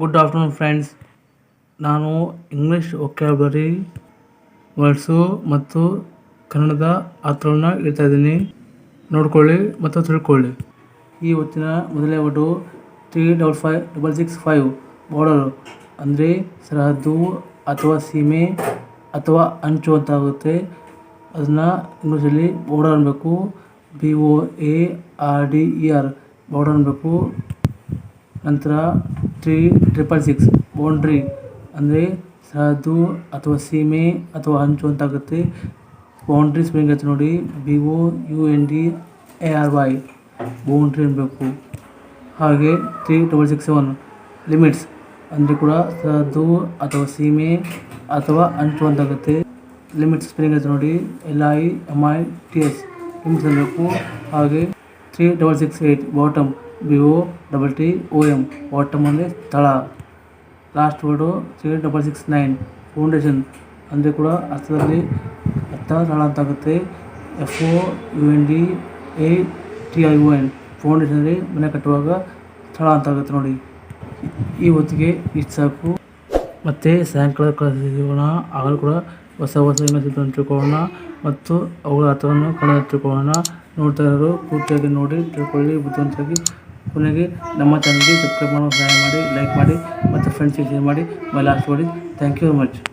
Good afternoon friends ನಾನು English vocabulary words ಮತ್ತು ಕನ್ನಡದ ಅರ್ಥಗಳನ್ನ ಹೇಳ್ತಾ ಇದ್ದೀನಿ. ನೋಡ್ಕೊಳ್ಳಿ ಮತ್ತು ತಿಳ್ಕೊಳ್ಳಿ. ಈ ಹೊತ್ತಿನ ಮೊದಲನೇ ಒಟ್ಟು three double five double six five border ಅಂದರೆ ಸರಹದ್ದು ಅಥವಾ ಸೀಮೆ ಅಥವಾ ಅಂಚು ಅಂತ ಆಗುತ್ತೆ. ಅದನ್ನು ಇಂಗ್ಲೀಷಲ್ಲಿ ಬಾರ್ಡರ್ ಅನ್ಬೇಕು. B O A R D E R border ಅನ್ಬೇಕು. ನಂತರ ತ್ರೀ ಟ್ರಿಪಲ್ ಸಿಕ್ಸ್ ಬೌಂಡ್ರಿ ಅಂದರೆ ಸರಹದ್ದು ಅಥವಾ ಸೀಮೆ ಅಥವಾ ಹಂಚು ಅಂತ ಆಗುತ್ತೆ ಬೌಂಡ್ರಿ ಸ್ಪೆಲ್ಲಿಂಗ್ ಆಯ್ತು ನೋಡಿ. B O U N D A R Y boundary ಅನ್ಬೇಕು. ಹಾಗೆ three double six seven limits ಅಂದರೆ ಕೂಡ ಸರಹದ್ದು ಅಥವಾ ಸೀಮೆ ಅಥವಾ ಅಂಚು ಅಂತಾಗುತ್ತೆ. ಲಿಮಿಟ್ಸ್ ಸ್ಪೆಲ್ಲಿಂಗ್ ಆಯ್ತು ನೋಡಿ. L I M I T S limits ಅನ್ಬೇಕು. ಹಾಗೆ three double six eight bottom B O double T O M bottom ಅಂದರೆ ಸ್ಥಳ last word C double six nine foundation ಅಂದರೆ ಕೂಡ ಅರ್ಥದಲ್ಲಿ ಅರ್ಥ ಸ್ಥಳ ಅಂತಾಗುತ್ತೆ F O U N D A T I O N ಫೌಂಡೇಶನಲ್ಲಿ ಮನೆ ಕಟ್ಟುವಾಗ ಸ್ಥಳ ಅಂತಾಗುತ್ತೆ ನೋಡಿ. ಈ ಹೊತ್ತಿಗೆ ಇಷ್ಟು ಸಾಕು. ಮತ್ತು ಸಾಯಂಕಾಲ ಕಳಿಸೋಣ ಆಗಲೂ ಕೂಡ ಹೊಸ ಹೊಸ ಇಮೇಜನ್ನು ತಿಳ್ಕೊಳ್ಳೋಣ. ಮತ್ತು ಅವುಗಳ ಅರ್ಥವನ್ನು ಕನ್ನಡ ತಿಳ್ಕೊಳ್ಳೋಣ. ನೋಡ್ತಾ ಇರೋರು, ಪೂರ್ತಿಯಾಗಿ ನೋಡಿ, ತಿಳ್ಕೊಳ್ಳಿ. ಬುದ್ಧಿವಂತರಾಗಿ ಕೊನೆಗೆ ನಮ್ಮ ಚಾನಲ್ಗೆ ಸಬ್ಸ್ಕ್ರೈಬ್ ಮಾಡೋ ಸಹಾಯ ಮಾಡಿ ಲೈಕ್ ಮಾಡಿ ಮತ್ತು ಫ್ರೆಂಡ್ಸಿಗೆ ಶೇರ್ ಮಾಡಿ ಮೈ ಲಾಸ್ಟ್ ಮಾಡಿ ಥ್ಯಾಂಕ್ ಯು ವೆರಿ ಮಚ್